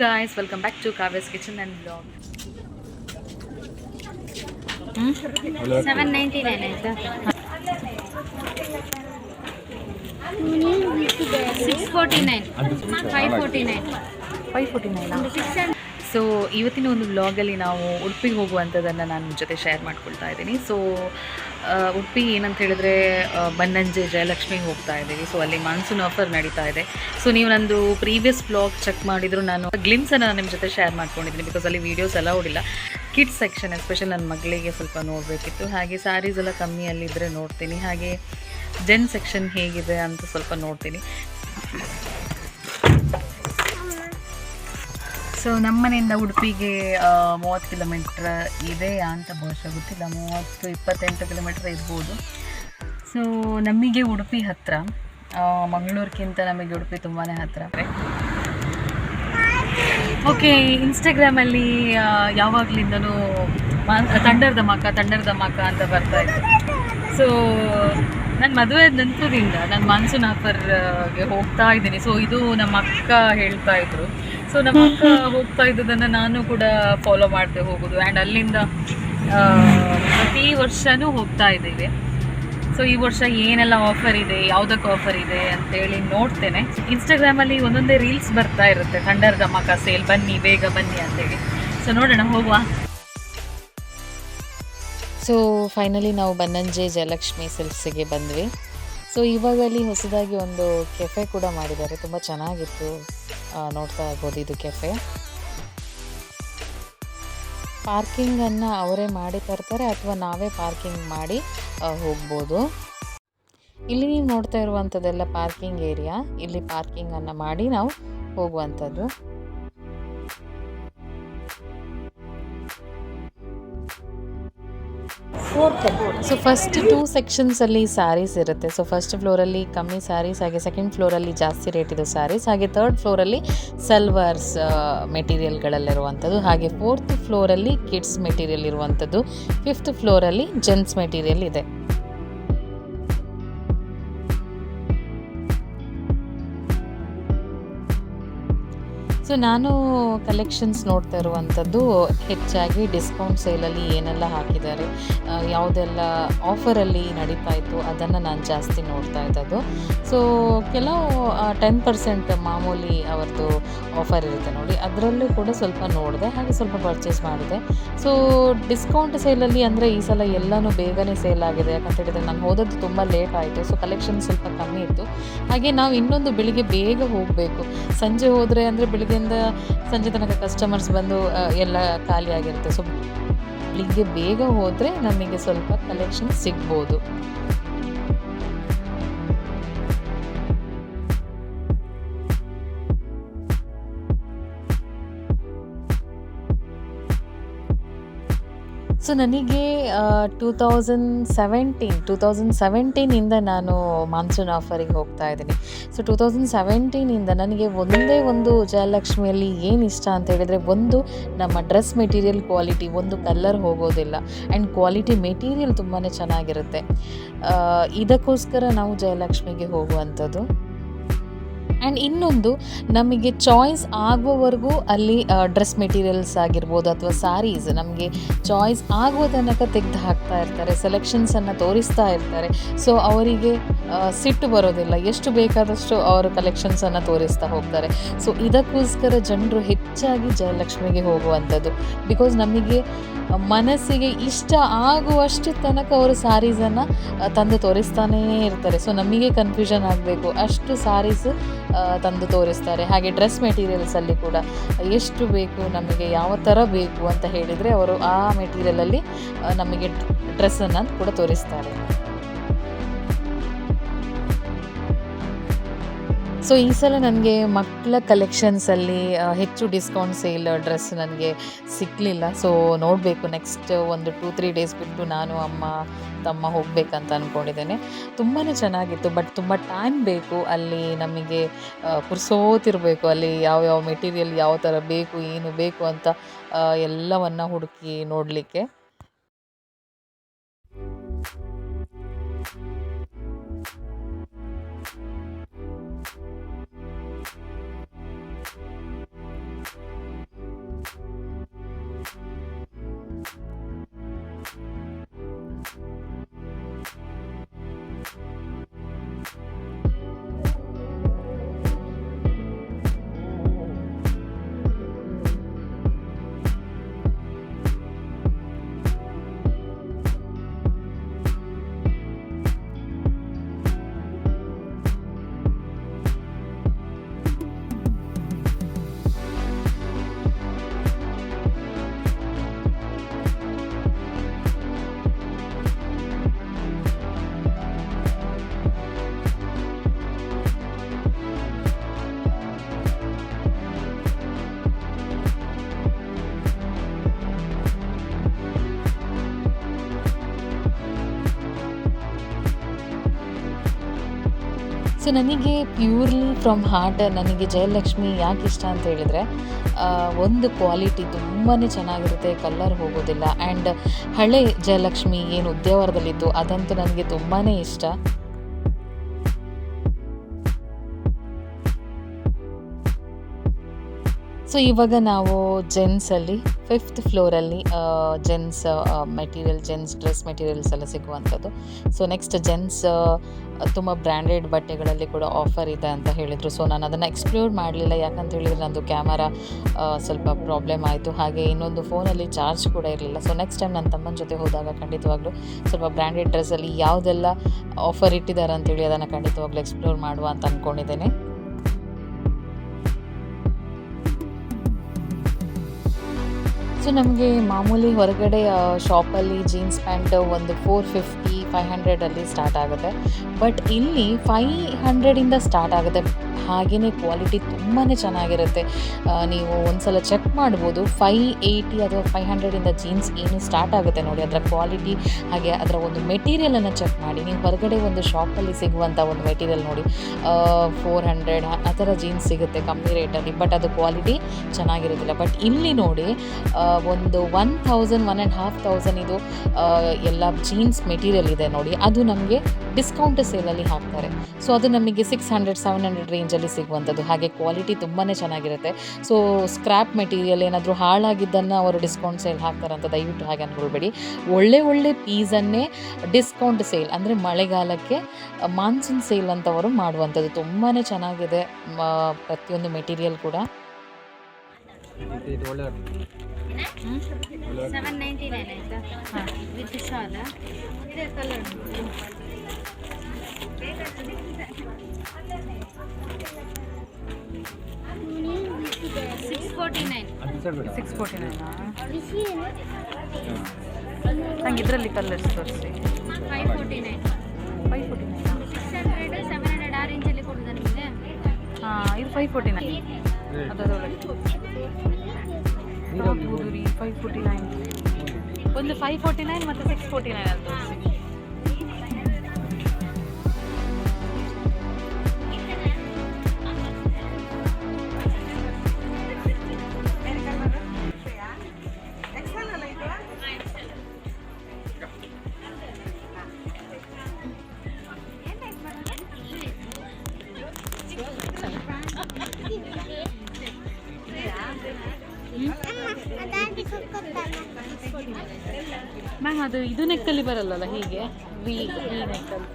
Guys welcome back to Kavya's kitchen and vlog seven ninety nine ಆಯ್ತಾ six forty nine five forty nine five forty nine so ಇವತ್ತಿನ ಒಂದು ವ್ಲಾಗಲ್ಲಿ ನಾವು ಉಡುಪಿಗೆ ಹೋಗುವಂಥದ್ದನ್ನು ನಾನು ನಿಮ್ಮ ಜೊತೆ ಶೇರ್ ಮಾಡ್ಕೊಳ್ತಾ ಇದ್ದೀನಿ. ಸೊ ಉಡುಪಿ ಏನಂತ ಹೇಳಿದ್ರೆ ಬನ್ನಂಜೆ ಜಯಲಕ್ಷ್ಮಿ ಹೋಗ್ತಾ ಇದ್ದೀವಿ ಸೊ ಅಲ್ಲಿ ಮಾನ್ಸೂನ್ ಆಫರ್ ನಡೀತಾ ಇದೆ. ಸೊ ನೀವು ನಂದು ಪ್ರೀವಿಯಸ್ ಬ್ಲಾಗ್ ಚೆಕ್ ಮಾಡಿದ್ರು, ನಾನು ಗ್ಲಿಮ್ಸನ್ನು ನಿಮ್ಮ ಜೊತೆ ಶೇರ್ ಮಾಡ್ಕೊಂಡಿದ್ದೀನಿ ಬಿಕಾಸ್ ಅಲ್ಲಿ ವೀಡಿಯೋಸ್ ಎಲ್ಲ ಓಡಿಲ್ಲ ಕಿಡ್ಸ್ ಸೆಕ್ಷನ್ ಎಸ್ಪೆಷಲ್ ನನ್ನ ಮಗಳಿಗೆ ಸ್ವಲ್ಪ ನೋಡಬೇಕಿತ್ತು. ಹಾಗೆ ಸ್ಯಾರೀಸ್ ಎಲ್ಲ ಕಮ್ಮಿಯಲ್ಲಿದ್ದರೆ ನೋಡ್ತೀನಿ. ಹಾಗೆ ಜೆನ್ ಸೆಕ್ಷನ್ ಹೇಗಿದೆ ಅಂತ ಸ್ವಲ್ಪ ನೋಡ್ತೀನಿ. ಸೊ ನಮ್ಮನೆಯಿಂದ ಉಡುಪಿಗೆ ಮೂವತ್ತು ಕಿಲೋಮೀಟ್ರ್ ಇದೆ ಅಂತ ಬಹುಶಃ ಗೊತ್ತಿಲ್ಲ. ಮೂವತ್ತು, ಇಪ್ಪತ್ತೆಂಟು ಕಿಲೋಮೀಟ್ರ್ ಇರ್ಬೋದು. ಸೊ ನಮಗೆ ಉಡುಪಿ ಹತ್ತಿರ ಮಂಗಳೂರಿಗಿಂತ ನಮಗೆ ಉಡುಪಿ ತುಂಬಾ ಹತ್ತಿರ ಓಕೆ ಇನ್ಸ್ಟಾಗ್ರಾಮಲ್ಲಿ ಯಾವಾಗಲಿಂದನೂ ತಂಡರ್ ಧಮಾಕ ತಂಡರ್ ಧಮಾಕ ಅಂತ ಬರ್ತಾ ಇತ್ತು. ಸೊ ನನ್ನ ಮದುವೆ ನಂತರದಿಂದ ನಾನು ಮಾನ್ಸೂನ್ ಆಫರ್ಗೆ ಹೋಗ್ತಾ ಇದ್ದೀನಿ. ಸೊ ಇದು ನಮ್ಮ ಅಕ್ಕ ಹೇಳ್ತಾ ಇದ್ರು. ಸೊ ನಮ್ಮ ಅಕ್ಕ ಹೋಗ್ತಾ ಇದ್ದದನ್ನ ನಾನು ಕೂಡ ಫಾಲೋ ಮಾಡದೆ ಹೋಗೋದು. ಆ್ಯಂಡ್ ಅಲ್ಲಿಂದ ಪ್ರತಿ ವರ್ಷನೂ ಹೋಗ್ತಾ ಇದ್ದೀವಿ. ಸೊ ಈ ವರ್ಷ ಏನೆಲ್ಲ ಆಫರ್ ಇದೆ, ಯಾವ್ದಕ್ಕೆ ಆಫರ್ ಇದೆ ಅಂತೇಳಿ ನೋಡ್ತೇನೆ. ಇನ್ಸ್ಟಾಗ್ರಾಮಲ್ಲಿ ಒಂದೊಂದೇ ರೀಲ್ಸ್ ಬರ್ತಾ ಇರುತ್ತೆ. ಥಂಡರ್ ಧಮಾಕ ಸೇಲ್ ಬನ್ನಿ, ಬೇಗ ಬನ್ನಿ ಅಂತೇಳಿ. ಸೊ ನೋಡೋಣ, ಹೋಗುವ. ಸೊ ಫೈನಲಿ ನಾವು ಬನ್ನಂಜೆ ಜಯಲಕ್ಷ್ಮಿ ಸಿಲ್ಕ್ಸಿಗೆ ಬಂದ್ವಿ. ಸೊ ಇವಾಗ ಅಲ್ಲಿ ಹೊಸದಾಗಿ ಒಂದು ಕೆಫೆ ಕೂಡ ಮಾಡಿದ್ದಾರೆ. ತುಂಬ ಚೆನ್ನಾಗಿತ್ತು. ನೋಡ್ತಾ ಇರ್ಬೋದು ಇದು ಕೆಫೆ. ಪಾರ್ಕಿಂಗನ್ನು ಅವರೇ ಮಾಡಿ ತರ್ತಾರೆ ಅಥವಾ ನಾವೇ ಪಾರ್ಕಿಂಗ್ ಮಾಡಿ ಹೋಗ್ಬೋದು. ಇಲ್ಲಿ ನೀವು ನೋಡ್ತಾ ಇರುವಂಥದ್ದೆಲ್ಲ ಪಾರ್ಕಿಂಗ್ ಏರಿಯಾ. ಇಲ್ಲಿ ಪಾರ್ಕಿಂಗನ್ನು ಮಾಡಿ ನಾವು ಹೋಗುವಂಥದ್ದು. ಸೊ ಫಸ್ಟ್ ಟೂ ಸೆಕ್ಷನ್ಸಲ್ಲಿ ಸ್ಯಾರೀಸ್ ಇರುತ್ತೆ. ಸೊ ಫಸ್ಟ್ ಫ್ಲೋರಲ್ಲಿ ಕಮ್ಮಿ ಸ್ಯಾರೀಸ್ ಹಾಗೆ ಸೆಕೆಂಡ್ ಫ್ಲೋರಲ್ಲಿ ಜಾಸ್ತಿ ರೇಟ್ ಇದೆ ಸ್ಯಾರೀಸ್ ಹಾಗೆ ತರ್ಡ್ ಫ್ಲೋರಲ್ಲಿ ಸಲ್ವಾರ್ಸ್ ಮೆಟೀರಿಯಲ್ಗಳಲ್ಲಿರುವಂಥದ್ದು ಹಾಗೆ ಫೋರ್ತ್ ಫ್ಲೋರಲ್ಲಿ ಕಿಡ್ಸ್ ಮೆಟೀರಿಯಲ್ ಇರುವಂಥದ್ದು ಫಿಫ್ತ್ ಫ್ಲೋರಲ್ಲಿ ಜೆಂಟ್ಸ್ ಮೆಟೀರಿಯಲ್ ಇದೆ. ಸೊ ನಾನು ಕಲೆಕ್ಷನ್ಸ್ ನೋಡ್ತಾ ಇರುವಂಥದ್ದು ಹೆಚ್ಚಾಗಿ ಡಿಸ್ಕೌಂಟ್ ಸೇಲಲ್ಲಿ ಏನೆಲ್ಲ ಹಾಕಿದ್ದಾರೆ. ಯಾವುದೆಲ್ಲ ಆಫರಲ್ಲಿ ನಡೀತಾ ಇತ್ತು ಅದನ್ನು ನಾನು ಜಾಸ್ತಿ ನೋಡ್ತಾ ಇದ್ದದ್ದು. ಸೊ ಕೆಲವು ಟೆನ್ ಪರ್ಸೆಂಟ್ ಮಾಮೂಲಿ ಅವ್ರದ್ದು ಆಫರ್ ಇರುತ್ತೆ ನೋಡಿ. ಅದರಲ್ಲೂ ಕೂಡ ಸ್ವಲ್ಪ ನೋಡಿದೆ, ಹಾಗೆ ಸ್ವಲ್ಪ ಪರ್ಚೇಸ್ ಮಾಡಿದೆ. ಸೊ ಡಿಸ್ಕೌಂಟ್ ಸೇಲಲ್ಲಿ ಅಂದರೆ ಈ ಸಲ ಎಲ್ಲನೂ ಬೇಗನೆ ಸೇಲ್ ಆಗಿದೆ. ಯಾಕಂತ ಹೇಳಿದರೆ ನಾನು ಹೋದದ್ದು ತುಂಬ ಲೇಟ್ ಆಯಿತು. ಸೊ ಕಲೆಕ್ಷನ್ ಸ್ವಲ್ಪ ಕಮ್ಮಿ ಇತ್ತು. ಹಾಗೆ ನಾವು ಇನ್ನೊಂದು ಬೆಳಿಗ್ಗೆ ಬೇಗ ಹೋಗಬೇಕು. ಸಂಜೆ ಹೋದರೆ ಅಂದರೆ ಬೆಳಿಗ್ಗೆಯಿಂದ ಸಂಜೆ ತನಕ ಕಸ್ಟಮರ್ಸ್ ಬಂದು ಎಲ್ಲ ಖಾಲಿ ಆಗಿರುತ್ತೆ. ಸೊ ಬೆಳಿಗ್ಗೆ ಬೇಗ ಹೋದರೆ ನಮಗೆ ಸ್ವಲ್ಪ ಕಲೆಕ್ಷನ್ ಸಿಗ್ಬೋದು. ಸೊ ನನಗೆ two thousand seventeen two thousand ಸೆವೆಂಟೀನಿಂದ ನಾನು ಮಾನ್ಸೂನ್ ಆಫರಿಗೆ ಹೋಗ್ತಾ ಇದ್ದೀನಿ. ಸೊ ಟೂ ತೌಸಂಡ್ ಸೆವೆಂಟೀನಿಂದ ನನಗೆ ಒಂದೇ ಒಂದು ಜಯಲಕ್ಷ್ಮಿಯಲ್ಲಿ ಏನು ಇಷ್ಟ ಅಂತ ಹೇಳಿದರೆ, ಒಂದು ನಮ್ಮ ಡ್ರೆಸ್ ಮೆಟೀರಿಯಲ್ ಕ್ವಾಲಿಟಿ ಒಂದು ಕಲ್ಲರ್ ಹೋಗೋದಿಲ್ಲ. ಆ್ಯಂಡ್ ಕ್ವಾಲಿಟಿ ಮೆಟೀರಿಯಲ್ ತುಂಬಾ ಚೆನ್ನಾಗಿರುತ್ತೆ. ಇದಕ್ಕೋಸ್ಕರ ನಾವು ಜಯಲಕ್ಷ್ಮಿಗೆ ಹೋಗುವಂಥದ್ದು. ಆ್ಯಂಡ್ ಇನ್ನೊಂದು, ನಮಗೆ ಚಾಯ್ಸ್ ಆಗುವವರೆಗೂ ಅಲ್ಲಿ ಡ್ರೆಸ್ ಮೆಟೀರಿಯಲ್ಸ್ ಆಗಿರ್ಬೋದು ಅಥವಾ ಸ್ಯಾರೀಸ್ ನಮಗೆ ಚಾಯ್ಸ್ ಆಗುವ ತನಕ ತೆಗೆದು ಹಾಕ್ತಾ ಇರ್ತಾರೆ ಸೆಲೆಕ್ಷನ್ಸನ್ನು ತೋರಿಸ್ತಾ ಇರ್ತಾರೆ. ಸೊ ಅವರಿಗೆ ಸಿಟ್ಟು ಬರೋದಿಲ್ಲ. ಎಷ್ಟು ಬೇಕಾದಷ್ಟು ಅವರು ಕಲೆಕ್ಷನ್ಸನ್ನು ತೋರಿಸ್ತಾ ಹೋಗ್ತಾರೆ. ಸೊ ಇದಕ್ಕೋಸ್ಕರ ಜನರು ಹೆಚ್ಚಾಗಿ ಜಯಲಕ್ಷ್ಮಿಗೆ ಹೋಗುವಂಥದ್ದು. ಬಿಕಾಸ್ ನಮಗೆ ಮನಸ್ಸಿಗೆ ಇಷ್ಟ ಆಗುವಷ್ಟು ತನಕ ಅವರು ಸ್ಯಾರೀಸನ್ನು ತಂದು ತೋರಿಸ್ತಾನೇ ಇರ್ತಾರೆ. ಸೊ ನಮಗೆ ಕನ್ಫ್ಯೂಷನ್ ಆಗಬೇಕು. ಅಷ್ಟು ಸ್ಯಾರೀಸ್ ತಂದು ತೋರಿಸ್ತಾರೆ. ಹಾಗೆ ಡ್ರೆಸ್ ಮೆಟೀರಿಯಲ್ಸಲ್ಲಿ ಕೂಡ. ಎಷ್ಟು ಬೇಕು, ನಮಗೆ ಯಾವ ಥರ ಬೇಕು ಅಂತ ಹೇಳಿದರೆ, ಅವರು ಆ ಮೆಟೀರಿಯಲಲ್ಲಿ ನಮಗೆ ಡ್ರೆಸ್ಸನ್ನು ಕೂಡ ತೋರಿಸ್ತಾರೆ. ಸೊ ಈ ಸಲ ನನಗೆ ಮಕ್ಕಳ ಕಲೆಕ್ಷನ್ಸಲ್ಲಿ ಹೆಚ್ಚು ಡಿಸ್ಕೌಂಟ್ ಸೇಲ್ ಡ್ರೆಸ್ ನನಗೆ ಸಿಕ್ಕಲಿಲ್ಲ ಸೊ ನೋಡಬೇಕು. ನೆಕ್ಸ್ಟ್ ಒಂದು ಟೂ ತ್ರೀ ಡೇಸ್ ಬಿಟ್ಟು ನಾನು, ಅಮ್ಮ, ತಮ್ಮ ಹೋಗಬೇಕಂತ ಅಂದ್ಕೊಂಡಿದ್ದೇನೆ ತುಂಬಾ ಚೆನ್ನಾಗಿತ್ತು. ಬಟ್ ತುಂಬ ಟೈಮ್ ಬೇಕು. ಅಲ್ಲಿ ನಮಗೆ ಕುರ್ಸೋತಿರಬೇಕು. ಅಲ್ಲಿ ಯಾವ ಯಾವ ಮೆಟೀರಿಯಲ್ ಯಾವ ಥರ ಬೇಕು, ಏನು ಬೇಕು ಅಂತ ಎಲ್ಲವನ್ನು ಹುಡುಕಿ ನೋಡಲಿಕ್ಕೆ. ಸೊ ನನಗೆ ಪ್ಯೂರ್ಲಿ ಫ್ರಮ್ ಹಾರ್ಟ್ ನನಗೆ ಜಯಲಕ್ಷ್ಮಿ ಯಾಕೆ ಇಷ್ಟ ಅಂತ ಹೇಳಿದರೆ ಒಂದು ಕ್ವಾಲಿಟಿ ತುಂಬಾ ಚೆನ್ನಾಗಿರುತ್ತೆ ಕಲರ್ ಹೋಗೋದಿಲ್ಲ. ಆ್ಯಂಡ್ ಹಳೆ ಜಯಲಕ್ಷ್ಮಿ ಏನು ಉದ್ಯಾವರದಲ್ಲಿತ್ತು ಅದಂತೂ ನನಗೆ ತುಂಬಾ ಇಷ್ಟ. ಸೊ ಇವಾಗ ನಾವು ಜೆಂಟ್ಸಲ್ಲಿ fifth ಫ್ಲೋರಲ್ಲಿ gents material gents dress materials ಎಲ್ಲ ಸಿಗುವಂಥದ್ದು. ಸೊ ನೆಕ್ಸ್ಟ್ ಜೆಂಟ್ಸ್ ತುಂಬ ಬ್ರ್ಯಾಂಡೆಡ್ ಬಟ್ಟೆಗಳಲ್ಲಿ ಕೂಡ ಆಫರ್ ಇದೆ ಅಂತ ಹೇಳಿದರು. ಸೊ ನಾನು ಅದನ್ನು ಎಕ್ಸ್ಪ್ಲೋರ್ ಮಾಡಲಿಲ್ಲ. ಯಾಕಂತ ಹೇಳಿದರೆ ನಂದು ಕ್ಯಾಮರಾ ಸ್ವಲ್ಪ ಪ್ರಾಬ್ಲಮ್ ಆಯಿತು. ಹಾಗೆ ಇನ್ನೊಂದು ಫೋನಲ್ಲಿ ಚಾರ್ಜ್ ಕೂಡ ಇರಲಿಲ್ಲ. ಸೊ ನೆಕ್ಸ್ಟ್ ಟೈಮ್ ನನ್ನ ತಮ್ಮನ ಜೊತೆ ಹೋದಾಗ ಖಂಡಿತವಾಗ್ಲೂ ಸ್ವಲ್ಪ ಬ್ರ್ಯಾಂಡೆಡ್ ಡ್ರೆಸ್ಸಲ್ಲಿ ಯಾವುದೆಲ್ಲ ಆಫರ್ ಇಟ್ಟಿದ್ದಾರೆ ಅಂತೇಳಿ ಅದನ್ನು ಖಂಡಿತವಾಗ್ಲೂ ಎಕ್ಸ್ಪ್ಲೋರ್ ಮಾಡುವ ಅಂತ ಅಂದ್ಕೊಂಡಿದ್ದೇನೆ ಸೊ ನಮಗೆ ಮಾಮೂಲಿ ಹೊರಗಡೆ ಶಾಪಲ್ಲಿ ಜೀನ್ಸ್ ಪ್ಯಾಂಟ್ ಒಂದು ಫೋರ್ ಫಿಫ್ಟಿ ಫೈವ್ ಹಂಡ್ರೆಡಲ್ಲಿ ಸ್ಟಾರ್ಟ್ ಆಗುತ್ತೆ. ಬಟ್ ಇಲ್ಲಿ ಫೈ ಹಂಡ್ರೆಡಿಂದ ಸ್ಟಾರ್ಟ್ ಆಗುತ್ತೆ. ಹಾಗೆಯೇ ಕ್ವಾಲಿಟಿ ತುಂಬಾ ಚೆನ್ನಾಗಿರುತ್ತೆ. ನೀವು ಒಂದು ಸಲ ಚೆಕ್ ಮಾಡ್ಬೋದು. ಫೈ ಏಯ್ಟಿ ಅಥವಾ ಫೈವ್ ಹಂಡ್ರೆಡಿಂದ ಜೀನ್ಸ್ ಏನು ಸ್ಟಾರ್ಟ್ ಆಗುತ್ತೆ ನೋಡಿ. ಅದರ ಕ್ವಾಲಿಟಿ ಹಾಗೆ ಅದರ ಒಂದು ಮೆಟೀರಿಯಲನ್ನು ಚೆಕ್ ಮಾಡಿ. ನೀವು ಹೊರಗಡೆ ಒಂದು ಶಾಪಲ್ಲಿ ಸಿಗುವಂಥ ಒಂದು ಮೆಟೀರಿಯಲ್ ನೋಡಿ. ಫೋರ್ ಹಂಡ್ರೆಡ್ ಆ ಥರ ಜೀನ್ಸ್ ಸಿಗುತ್ತೆ ಕಮ್ಮಿ ರೇಟಲ್ಲಿ ಬಟ್ ಅದು ಕ್ವಾಲಿಟಿ ಚೆನ್ನಾಗಿರೋದಿಲ್ಲ. ಬಟ್ ಇಲ್ಲಿ ನೋಡಿ ಒಂದು one thousand one and half thousand ಇದು ಎಲ್ಲ ಜೀನ್ಸ್ ಮೆಟೀರಿಯಲ್ ಇದೆ ನೋಡಿ. ಅದು ನಮಗೆ ಡಿಸ್ಕೌಂಟ್ ಸೇಲಲ್ಲಿ ಹಾಕ್ತಾರೆ. ಸೊ ಅದು ನಮಗೆ ಸಿಕ್ಸ್ ಹಂಡ್ರೆಡ್ ಸೆವೆನ್ ಹಂಡ್ರೆಡ್ ರೇಂಜಲ್ಲಿ ಸಿಗುವಂಥದ್ದು. ಹಾಗೆ ಕ್ವಾಲಿಟಿ ತುಂಬಾ ಚೆನ್ನಾಗಿರುತ್ತೆ. ಸೊ ಸ್ಕ್ರ್ಯಾಪ್ ಮೆಟೀರಿಯಲ್ ಏನಾದರೂ ಹಾಳಾಗಿದ್ದನ್ನು ಅವರು ಡಿಸ್ಕೌಂಟ್ ಸೇಲ್ ಹಾಕ್ತಾರೆ ಅಂತ ದಯವಿಟ್ಟು ಹಾಗೆ ಅಂದ್ಕೊಳ್ಬೇಡಿ ಒಳ್ಳೆ ಒಳ್ಳೆ ಪೀಸನ್ನೇ ಡಿಸ್ಕೌಂಟ್ ಸೇಲ್ ಅಂದರೆ ಮಳೆಗಾಲಕ್ಕೆ ಮಾನ್ಸೂನ್ ಸೇಲ್ ಅಂತ ಅವರು ಮಾಡುವಂಥದ್ದು. ತುಂಬಾ ಚೆನ್ನಾಗಿದೆ ಪ್ರತಿಯೊಂದು ಮೆಟೀರಿಯಲ್ ಕೂಡ. ಇದು ಒಳ್ಳೆ ಸೆವೆನ್ ನೈಂಟಿ ನೈನ್ ಆಯ್ತಾ ವಿತ್ ಶಾಲ್ ಇದೆ colour six forty nine six forty nine ನಂಗೆ ಇದರಲ್ಲಿ ಕಲರ್ಸ್ ತೋರಿಸಿ? Five forty nine five forty Naina six hundred seven hundred ಆ ರೇಂಜಲ್ಲಿ ಕೊಡೋದಾ ನಿಮಗೆ? ಹಾಂ ಇದು ಫೈವ್ ಫೋರ್ಟಿ ನೈನ್ ಅದರೊಳಗೆ. ಫೈವ್ ಫೋರ್ಟಿ ನೈನ್ ಒಂದು ಫೈವ್ ಫೋರ್ಟಿ ನೈನ್ ಮತ್ತು ಸಿಕ್ಸ್ ಫೋರ್ಟಿ ನೈನ್ ಅಂತ ತೋರಿಸಿ ಮ್ಯಾಮ್ ಅದು ಇದು ನೆಕ್ಕಲ್ಲಿ ಬರಲ್ಲಲ್ಲ ಹೀಗೆ? ವಿ ವಿ ನೆಕ್ಕಲ್ಲಿ.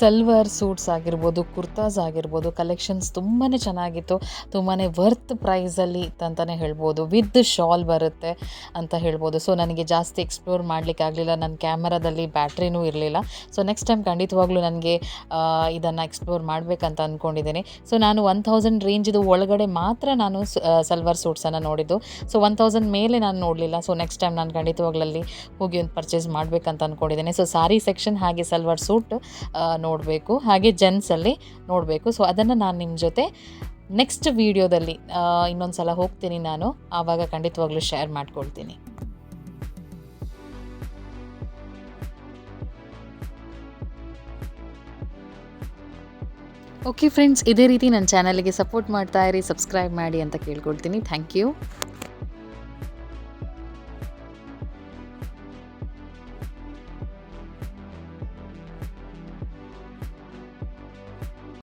ಸಲ್ವಾರ್ ಸೂಟ್ಸ್ ಆಗಿರ್ಬೋದು ಕುರ್ತಾಸ್ ಆಗಿರ್ಬೋದು ಕಲೆಕ್ಷನ್ಸ್ ತುಂಬಾ ಚೆನ್ನಾಗಿತ್ತು. ತುಂಬಾ ವರ್ತ್ ಪ್ರೈಸಲ್ಲಿ ಅಂತಲೇ ಹೇಳ್ಬೋದು. ವಿತ್ ಶಾಲ್ ಬರುತ್ತೆ ಅಂತ ಹೇಳ್ಬೋದು. ಸೊ ನನಗೆ ಜಾಸ್ತಿ ಎಕ್ಸ್ಪ್ಲೋರ್ ಮಾಡಲಿಕ್ಕೆ ಆಗಲಿಲ್ಲ. ನನ್ನ ಕ್ಯಾಮರಾದಲ್ಲಿ ಬ್ಯಾಟ್ರಿನೂ ಇರಲಿಲ್ಲ. ಸೊ ನೆಕ್ಸ್ಟ್ ಟೈಮ್ ಖಂಡಿತವಾಗ್ಲೂ ನನಗೆ ಇದನ್ನು ಎಕ್ಸ್ಪ್ಲೋರ್ ಮಾಡಬೇಕಂತ ಅಂದ್ಕೊಂಡಿದ್ದೀನಿ ಸೊ ನಾನು ಒನ್ ತೌಸಂಡ್ ರೇಂಜಿದು ಒಳಗಡೆ ಮಾತ್ರ ನಾನು ಸಲ್ವರ್ ಸೂಟ್ಸನ್ನು ನೋಡಿದ್ದು. ಸೊ ಒನ್ ತೌಸಂಡ್ ಮೇಲೆ ನಾನು ನೋಡಲಿಲ್ಲ. ಸೊ ನೆಕ್ಸ್ಟ್ ಟೈಮ್ ನಾನು ಖಂಡಿತವಾಗ್ಲಲ್ಲಿ ಹೋಗಿ ಒಂದು ಪರ್ಚೇಸ್ ಮಾಡಬೇಕಂತ ಅಂದ್ಕೊಂಡಿದ್ದೇನೆ ಸೊ ಸಾರಿ ಸೆಕ್ಷನ್ ಹಾಗೆ ಸಲ್ವರ್ ಸೂಟ್ ನೋಡಬೇಕು, ಹಾಗೆ ಜೆಂಟ್ಸಲ್ಲಿ ನೋಡಬೇಕು. ಸೊ ಅದನ್ನು ನಾನು ನಿಮ್ಮ ಜೊತೆ ನೆಕ್ಸ್ಟ್ ವೀಡಿಯೋದಲ್ಲಿ ಇನ್ನೊಂದು ಸಲ ಹೋಗ್ತೀನಿ ನಾನು. ಆವಾಗ ಖಂಡಿತವಾಗ್ಲೂ ಶೇರ್ ಮಾಡ್ಕೊಳ್ತೀನಿ. ಓಕೆ ಫ್ರೆಂಡ್ಸ್ ಇದೇ ರೀತಿ ನನ್ನ ಚಾನಲ್ಗೆ ಸಪೋರ್ಟ್ ಮಾಡ್ತಾ ಇರಿ ಸಬ್ಸ್ಕ್ರೈಬ್ ಮಾಡಿ ಅಂತ ಕೇಳ್ಕೊಳ್ತೀನಿ. Thank you